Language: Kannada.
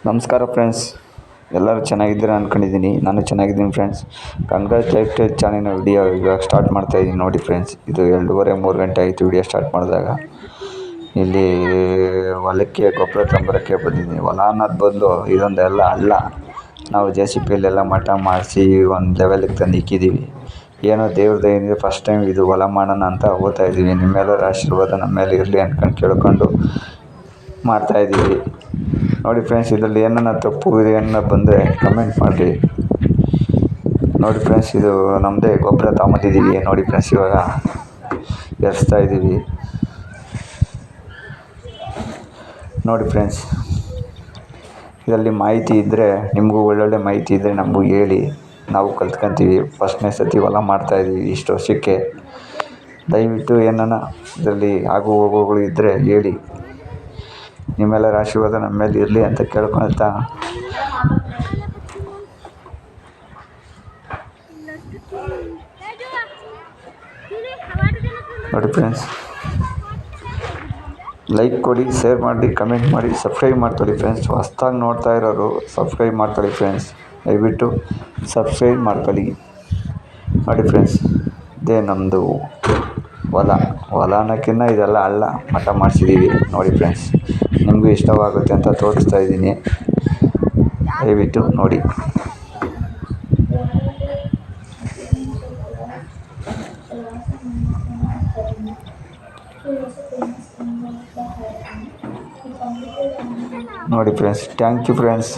ನಮಸ್ಕಾರ ಫ್ರೆಂಡ್ಸ್ ಎಲ್ಲರೂ ಚೆನ್ನಾಗಿದ್ದೀರಾ ಅಂದ್ಕೊಂಡಿದ್ದೀನಿ ನಾನು ಚೆನ್ನಾಗಿದ್ದೀನಿ ಫ್ರೆಂಡ್ಸ್ ಕಂಗ್ರ್ಯಾಚುಲೇಟೆಡ್ ಚಾನಲ್ನ ವಿಡಿಯೋ ಇವಾಗ ಸ್ಟಾರ್ಟ್ ಮಾಡ್ತಾಯಿದ್ದೀನಿ ನೋಡಿ ಫ್ರೆಂಡ್ಸ್ ಇದು ಎರಡೂವರೆ, ಮೂರು ಗಂಟೆ ಆಯಿತು ವಿಡಿಯೋ ಸ್ಟಾರ್ಟ್ ಮಾಡಿದಾಗ. ಇಲ್ಲಿ ಹೊಲಕ್ಕೆ, ಗೊಬ್ಬರ ತಂಬರಕ್ಕೆ ಬಂದಿದ್ದೀನಿ. ಹೊಲ ಅನ್ನೋದು ಬದಲು ಇದೊಂದೆಲ್ಲ ಅಲ್ಲ ನಾವು ಜೆ ಸಿ ಪಿಯಲ್ಲೆಲ್ಲ ಮಠ ಮಾಡಿಸಿ ಒಂದು ಲೆವೆಲಿಗೆ ತಂದು ಇಕ್ಕಿದ್ದೀವಿ ಏನೋ ದೇವ್ರದ್ದು ಏನಿದೆ ಫಸ್ಟ್ ಟೈಮ್ ಇದು ಹೊಲ ಮಾಡೋಣ ಅಂತ ಓದ್ತಾ ಇದ್ದೀವಿ ನಿಮ್ಮೆಲ್ಲರ ಆಶೀರ್ವಾದ ನಮ್ಮ ಮೇಲೆ ಇರಲಿ ಅಂದ್ಕೊಂಡು ಕೇಳ್ಕೊಂಡು ಮಾಡ್ತಾಯಿದ್ದೀವಿ ನೋಡಿ ಫ್ರೆಂಡ್ಸ್ ಇದರಲ್ಲಿ ಏನನ್ನ ತಪ್ಪು ಇದೆ ಏನನ್ನ ಬಂದರೆ ಕಮೆಂಟ್ ಮಾಡಿರಿ ನೋಡಿ ಫ್ರೆಂಡ್ಸ್ ಇದು ನಮ್ಮದೇ ಗೊಬ್ಬರ ತಗೊಂಬಂದಿದ್ದೀವಿ ನೋಡಿ ಫ್ರೆಂಡ್ಸ್ ಇವಾಗ ಎರಿಸ್ತಾ ಇದ್ದೀವಿ ನೋಡಿ ಫ್ರೆಂಡ್ಸ್ ಇದರಲ್ಲಿ ಮಾಹಿತಿ ಇದ್ದರೆ ನಿಮಗೂ ಒಳ್ಳೊಳ್ಳೆ ಮಾಹಿತಿ ಇದ್ದರೆ ನಮಗೂ ಹೇಳಿ. ನಾವು ಕಲ್ತ್ಕೊಂತೀವಿ. ಫಸ್ಟ್ನೇ ಸತಿ ಹೊಲ ಮಾಡ್ತಾಯಿದ್ದೀವಿ ಇಷ್ಟು ವರ್ಷಕ್ಕೆ. ದಯವಿಟ್ಟು ಏನನ್ನ ಇದರಲ್ಲಿ ಆಗು ಹೋಗುಗಳು ಇದ್ದರೆ ಹೇಳಿ. ನಿಮ್ಮೆಲ್ಲರ ಆಶೀರ್ವಾದ ನಮ್ಮ ಮೇಲೆ ಇರಲಿ ಅಂತ ಕೇಳ್ಕೊಳ್ತಾ. ನೋಡಿ ಫ್ರೆಂಡ್ಸ್ ಲೈಕ್ ಕೊಡಿ ಶೇರ್ ಮಾಡಿ ಕಮೆಂಟ್ ಮಾಡಿ ಸಬ್ಸ್ಕ್ರೈಬ್ ಮಾಡ್ಕೊಳ್ಳಿ ಫ್ರೆಂಡ್ಸ್ ಹೊಸ್ದಾಗಿ ನೋಡ್ತಾ ಇರೋರು ಸಬ್ಸ್ಕ್ರೈಬ್ ಮಾಡ್ಕೊಳ್ಳಿ ಫ್ರೆಂಡ್ಸ್ ದಯವಿಟ್ಟು ಸಬ್ಸ್ಕ್ರೈಬ್ ಮಾಡ್ಕೊಳ್ಳಿ. ನೋಡಿ ಫ್ರೆಂಡ್ಸ್ ಇದೇ ನಮ್ಮದು ಹೊಲ. ಹೊಲ ಅನ್ನೋಕ್ಕಿಂತ ಇದೆಲ್ಲ ಅಲ್ಲ, ಮಠ ಮಾಡಿಸಿದ್ದೀವಿ ನೋಡಿ ಫ್ರೆಂಡ್ಸ್ ನಿಮಗೂ ಇಷ್ಟವಾಗುತ್ತೆ ಅಂತ ತೋರಿಸ್ತಾ ಇದ್ದೀನಿ. ದಯವಿಟ್ಟು ನೋಡಿ. ನೋಡಿ ಫ್ರೆಂಡ್ಸ್ ಥ್ಯಾಂಕ್ ಯು ಫ್ರೆಂಡ್ಸ್